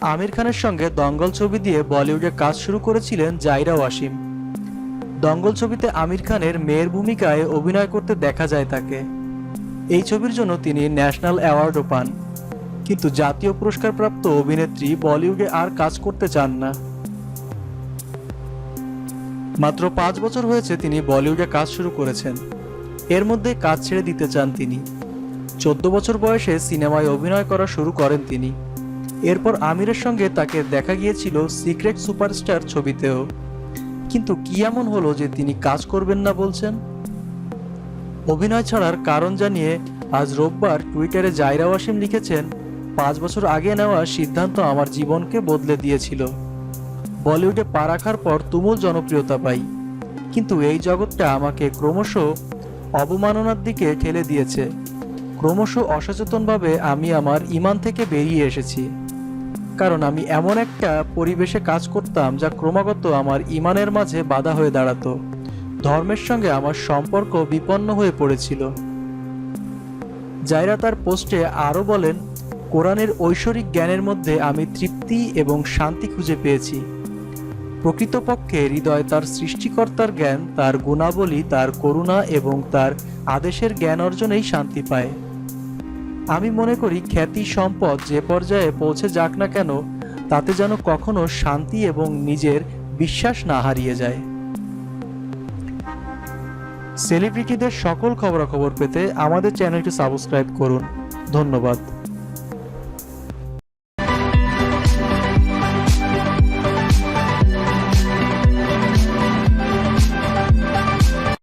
আমির খানের সঙ্গে দঙ্গল ছবি দিয়ে বলিউডে কাজ শুরু করেছিলেন জাইরা ওয়াসিম। দঙ্গল ছবিতে আমির খানের মেয়ের ভূমিকায় অভিনয় করতে দেখা যায় তাকে। এই ছবির জন্য তিনি ন্যাশনাল অ্যাওয়ার্ডও পান। কিন্তু জাতীয় পুরস্কারপ্রাপ্ত অভিনেত্রী বলিউডে আর কাজ করতে চান না। মাত্র পাঁচ বছর হয়েছে তিনি বলিউডে কাজ শুরু করেছেন। এর মধ্যে কাজ ছেড়ে দিতে চান তিনি। চোদ্দ বছর বয়সে সিনেমায় অভিনয় করা শুরু করেন তিনি। এরপর আমিরের সঙ্গে তাকে দেখা গিয়েছিল সিক্রেট সুপারস্টার ছবিতেও। কিন্তু কি এমন হলো যে তিনি কাজ করবেন না বলছেন? অভিনয় ছাড়ার কারণ জানিয়ে আজ রোববার টুইটারে জাইরা ওয়াসিম লিখেছেন, পাঁচ বছর আগে নেওয়া সিদ্ধান্ত আমার জীবনকে বদলে দিয়েছিল। বলিউডে পা রাখার পর তুমুল জনপ্রিয়তা পাই। কিন্তু এই জগৎটা আমাকে ক্রমশ অবমাননার দিকে ঠেলে দিয়েছে। ক্রমশ অসচেতনভাবে আমি আমার ইমান থেকে বেরিয়ে এসেছি। কারণ আমি এমন একটা পরিবেশে কাজ করতাম যা ক্রমাগত আমার ইমানের মাঝে বাধা হয়ে দাঁড়াতো। ধর্মের সঙ্গে আমার সম্পর্ক বিপন্ন হয়ে পড়েছিল। জাইরা তার পোস্টে আরও বলেন, কোরআনের ঐশ্বরিক জ্ঞানের মধ্যে আমি তৃপ্তি এবং শান্তি খুঁজে পেয়েছি। প্রকৃতপক্ষে হৃদয় তার সৃষ্টিকর্তার জ্ঞান, তার গুণাবলী, তার করুণা এবং তার আদেশের জ্ঞান অর্জনেই শান্তি পায়। আমি মনে করি খ্যাতি, সম্পদ যে পর্যায়ে পৌঁছে যাক না কেন, তাতে যেন কখনো শান্তি এবং নিজের বিশ্বাস না হারিয়ে যায়। সেলিব্রিটিদের সকল খবরাখবর পেতে আমাদের চ্যানেলটি সাবস্ক্রাইব করুন। ধন্যবাদ।